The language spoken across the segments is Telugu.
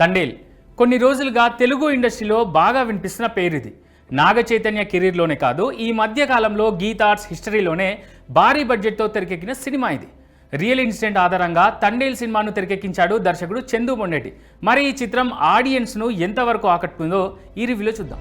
తండేల్. కొన్ని రోజులుగా తెలుగు ఇండస్ట్రీలో బాగా వినిపిస్తున్న పేరు ఇది నాగ చైతన్య కెరీర్లోనే కాదు ఈ మధ్య కాలంలో గీత ఆర్ట్స్ హిస్టరీలోనే భారీ బడ్జెట్తో తెరకెక్కిన సినిమా ఇది. రియల్ ఇన్సిడెంట్ ఆధారంగా తండేల్ సినిమాను తెరకెక్కించాడు దర్శకుడు చందు మొండేటి. మరి ఈ చిత్రం ఆడియన్స్ను ఎంతవరకు ఆకట్టుకుందో ఈ రివ్యూలో చూద్దాం.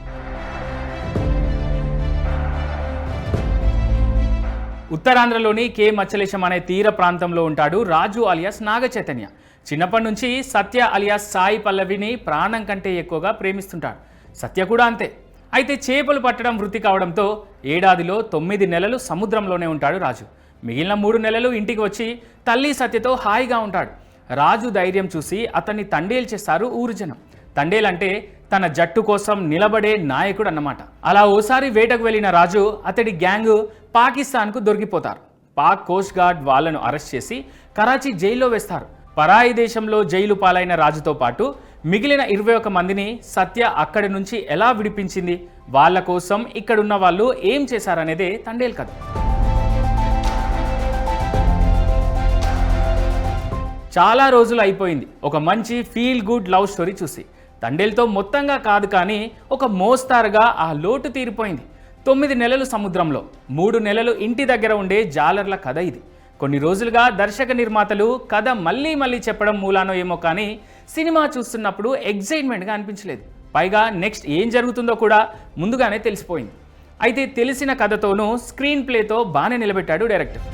ఉత్తరాంధ్రలోని కే. మచ్చలేశం అనే తీర ప్రాంతంలో ఉంటాడు రాజు అలియాస్ నాగ చైతన్య చిన్నప్పటి నుంచి సత్య అలియాస్ సాయి పల్లవిని ప్రాణం కంటే ఎక్కువగా ప్రేమిస్తుంటాడు. సత్య కూడా అంతే. అయితే చేపలు పట్టడం వృత్తి కావడంతో ఏడాదిలో తొమ్మిది నెలలు సముద్రంలోనే ఉంటాడు రాజు. మిగిలిన మూడు నెలలు ఇంటికి వచ్చి తల్లి సత్యతో హాయిగా ఉంటాడు. రాజు ధైర్యం చూసి అతన్ని తండేలు చేస్తారు ఊరు జనం తండేల్ అంటే తన జట్టు కోసం నిలబడే నాయకుడు అన్నమాట. అలా ఓసారి వేటకు వెళ్ళిన రాజు అతడి గ్యాంగ్ పాకిస్తాన్కు దొరికిపోతారు. పాక్ కోస్ట్ గార్డ్ వాళ్ళను అరెస్ట్ చేసి కరాచీ జైల్లో వేస్తారు. పరాయి దేశంలో జైలు పాలైన రాజుతో పాటు మిగిలిన ఇరవై ఒక మందిని సత్య అక్కడి నుంచి ఎలా విడిపించింది? వాళ్ళ కోసం ఇక్కడున్న వాళ్ళు ఏం చేశారనేదే తండేల్ కథ. చాలా రోజులు అయిపోయింది. ఒక మంచి ఫీల్ గుడ్ లవ్ స్టోరీ చూసి. తండేల్తో మొత్తంగా కాదు కానీ ఒక మోస్తారుగా ఆ లోటు తీరిపోయింది. తొమ్మిది నెలలు సముద్రంలో మూడు నెలలు ఇంటి దగ్గర ఉండే జాలర్ల కథ ఇది. కొన్ని రోజులుగా దర్శక నిర్మాతలు కథ మళ్ళీ మళ్ళీ చెప్పడం మూలానో ఏమో కానీ సినిమా చూస్తున్నప్పుడు ఎగ్జైట్మెంట్గా అనిపించలేదు. పైగా నెక్స్ట్ ఏం జరుగుతుందో కూడా ముందుగానే తెలిసిపోయింది. అయితే తెలిసిన కథతోనూ స్క్రీన్ ప్లేతో బాగానే నిలబెట్టాడు డైరెక్టర్.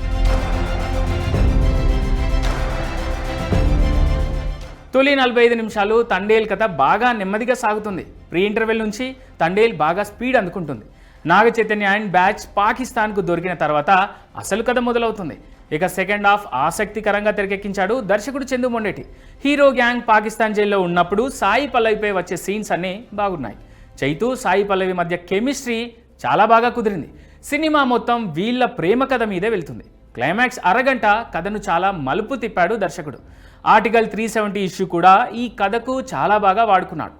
తొలి నలభై ఐదు నిమిషాలు తండేల్ కథ బాగా నెమ్మదిగా సాగుతుంది. ప్రీ ఇంటర్వెల్ నుంచి తండేల్ బాగా స్పీడ్ అందుకుంటుంది. నాగ చైతన్య అండ్ బ్యాచ్ పాకిస్తాన్కు దొరికిన తర్వాత అసలు కథ మొదలవుతుంది. ఇక సెకండ్ హాఫ్ ఆసక్తికరంగా తెరకెక్కించాడు దర్శకుడు చందు మొండేటి. హీరో గ్యాంగ్ పాకిస్తాన్ జైల్లో ఉన్నప్పుడు సాయి పల్లవిపై వచ్చే సీన్స్ అన్నీ బాగున్నాయి. చైతు సాయి పల్లవి మధ్య కెమిస్ట్రీ చాలా బాగా కుదిరింది. సినిమా మొత్తం వీళ్ళ ప్రేమ కథ మీదే వెళ్తుంది. క్లైమాక్స్ అరగంట కథను చాలా మలుపు తిప్పాడు దర్శకుడు. ఆర్టికల్ త్రీ సెవెంటీ ఇష్యూ కూడా ఈ కథకు చాలా బాగా వాడుకున్నాడు.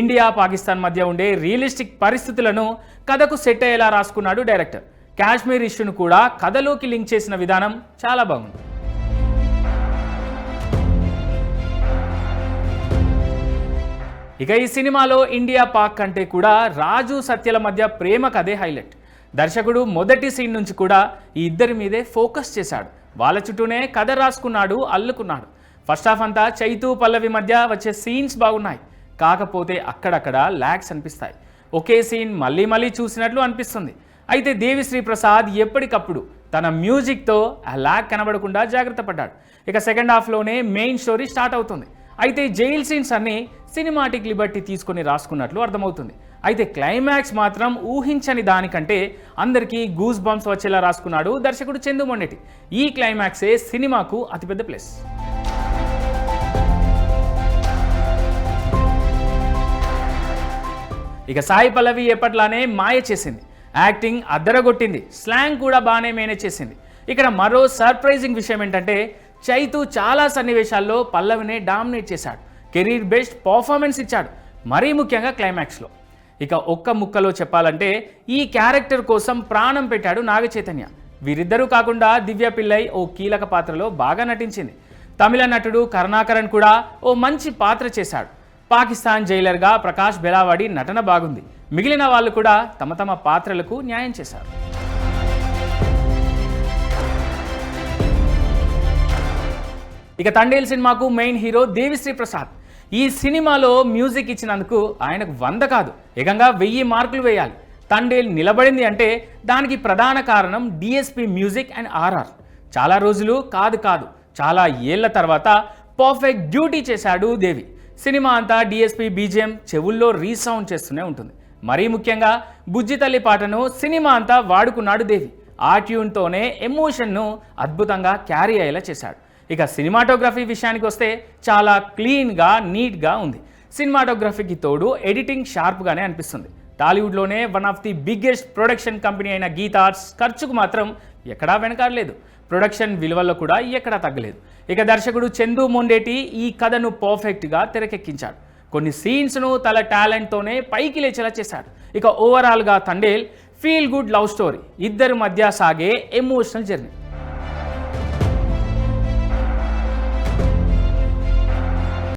ఇండియా పాకిస్తాన్ మధ్య ఉండే రియలిస్టిక్ పరిస్థితులను కథకు సెట్ అయ్యేలా రాసుకున్నాడు డైరెక్టర్. కాశ్మీర్ ఇష్యూను కూడా కథలోకి లింక్ చేసిన విధానం చాలా బాగుంది. ఇక ఈ సినిమాలో ఇండియా పాక్ కంటే కూడా రాజు సత్యల మధ్య ప్రేమ కథే హైలైట్. దర్శకుడు మొదటి సీన్ నుంచి కూడా ఈ ఇద్దరి మీదే ఫోకస్ చేశాడు. వాళ్ళ చుట్టూనే కథ రాసుకున్నాడు అల్లుకున్నాడు. ఫస్ట్ హాఫ్ అంతా చైతు పల్లవి మధ్య వచ్చే సీన్స్ బాగున్నాయి. కాకపోతే అక్కడక్కడ ల్యాగ్స్ అనిపిస్తాయి. ఒకే సీన్ మళ్ళీ మళ్ళీ చూసినట్లు అనిపిస్తుంది. అయితే దేవిశ్రీ ప్రసాద్ ఎప్పటికప్పుడు తన మ్యూజిక్తో ఆ ల్యాగ్ కనబడకుండా జాగ్రత్త పడ్డాడు ఇక సెకండ్ హాఫ్లోనే మెయిన్ స్టోరీ స్టార్ట్ అవుతుంది. అయితే జైల్ సీన్స్ అన్ని సినిమాటిక్ లిబర్టీ తీసుకొని రాసుకున్నట్లు అర్థమవుతుంది. అయితే క్లైమాక్స్ మాత్రం ఊహించని దానికంటే అందరికీ గూస్ బంప్స్ వచ్చేలా రాసుకున్నాడు దర్శకుడు చందు మొండటి. ఈ క్లైమాక్సే సినిమాకు అతిపెద్ద ప్లస్ ఇక సాయి పల్లవి ఎప్పట్లానే మాయ చేసింది. యాక్టింగ్ అద్దరగొట్టింది. స్లాంగ్ కూడా బాగానే మేనేజ్ చేసింది. ఇక్కడ మరో సర్ప్రైజింగ్ విషయం ఏంటంటే చైతు చాలా సన్నివేశాల్లో పల్లవినే డామినేట్ చేశాడు. కెరీర్ బెస్ట్ పర్ఫార్మెన్స్ ఇచ్చాడు. మరీ ముఖ్యంగా క్లైమాక్స్లో. ఇక ఒక్క ముక్కలో చెప్పాలంటే ఈ క్యారెక్టర్ కోసం ప్రాణం పెట్టాడు నాగ చైతన్య వీరిద్దరూ కాకుండా దివ్య పిల్లై ఓ కీలక పాత్రలో బాగా నటించింది. తమిళ నటుడు కరుణాకరణ్ కూడా ఓ మంచి పాత్ర చేశాడు. పాకిస్తాన్ జైలర్గా ప్రకాష్ బెలావాడి నటన బాగుంది. మిగిలిన వాళ్ళు కూడా తమ తమ పాత్రలకు న్యాయం చేశారు. ఇక తండేల్ సినిమాకు మెయిన్ హీరో దేవిశ్రీ ప్రసాద్. ఈ సినిమాలో మ్యూజిక్ ఇచ్చినందుకు ఆయనకు వంద కాదు ఏకంగా వెయ్యి మార్కులు వేయాలి. తండేల్ నిలబడింది అంటే దానికి ప్రధాన కారణం డిఎస్పి మ్యూజిక్ అండ్ ఆర్ఆర్. చాలా రోజులు కాదు కాదు చాలా ఏళ్ళ తర్వాత పర్ఫెక్ట్ డ్యూటీ చేశాడు దేవి. సినిమా అంతా డిఎస్పి బీజిఎం చెవుల్లో రీసౌండ్ చేస్తూనే ఉంటుంది. మరీ ముఖ్యంగా బుజ్జి తల్లి పాటను సినిమా అంతా వాడుకున్నాడు దేవి. ఆ ట్యూన్తోనే ఎమోషన్ను అద్భుతంగా క్యారీ అయ్యేలా చేశాడు. ఇక సినిమాటోగ్రఫీ విషయానికి వస్తే చాలా క్లీన్గా నీట్గా ఉంది. సినిమాటోగ్రఫీకి తోడు ఎడిటింగ్ షార్ప్గానే అనిపిస్తుంది. టాలీవుడ్లోనే one of the biggest production company అయిన గీతార్స్ ఖర్చుకు మాత్రం ఎక్కడా వెనకాడలేదు. ప్రొడక్షన్ విలువల్లో కూడా ఎక్కడా తగ్గలేదు. ఇక దర్శకుడు చందు మొండేటి ఈ కథను పర్ఫెక్ట్గా తెరకెక్కించాడు. కొన్ని సీన్స్ను తన టాలెంట్తోనే పైకి లేచేలా చేశాడు. ఇక ఓవరాల్గా Thandel feel good love story ఇద్దరి మధ్య సాగే ఎమోషనల్ జర్నీ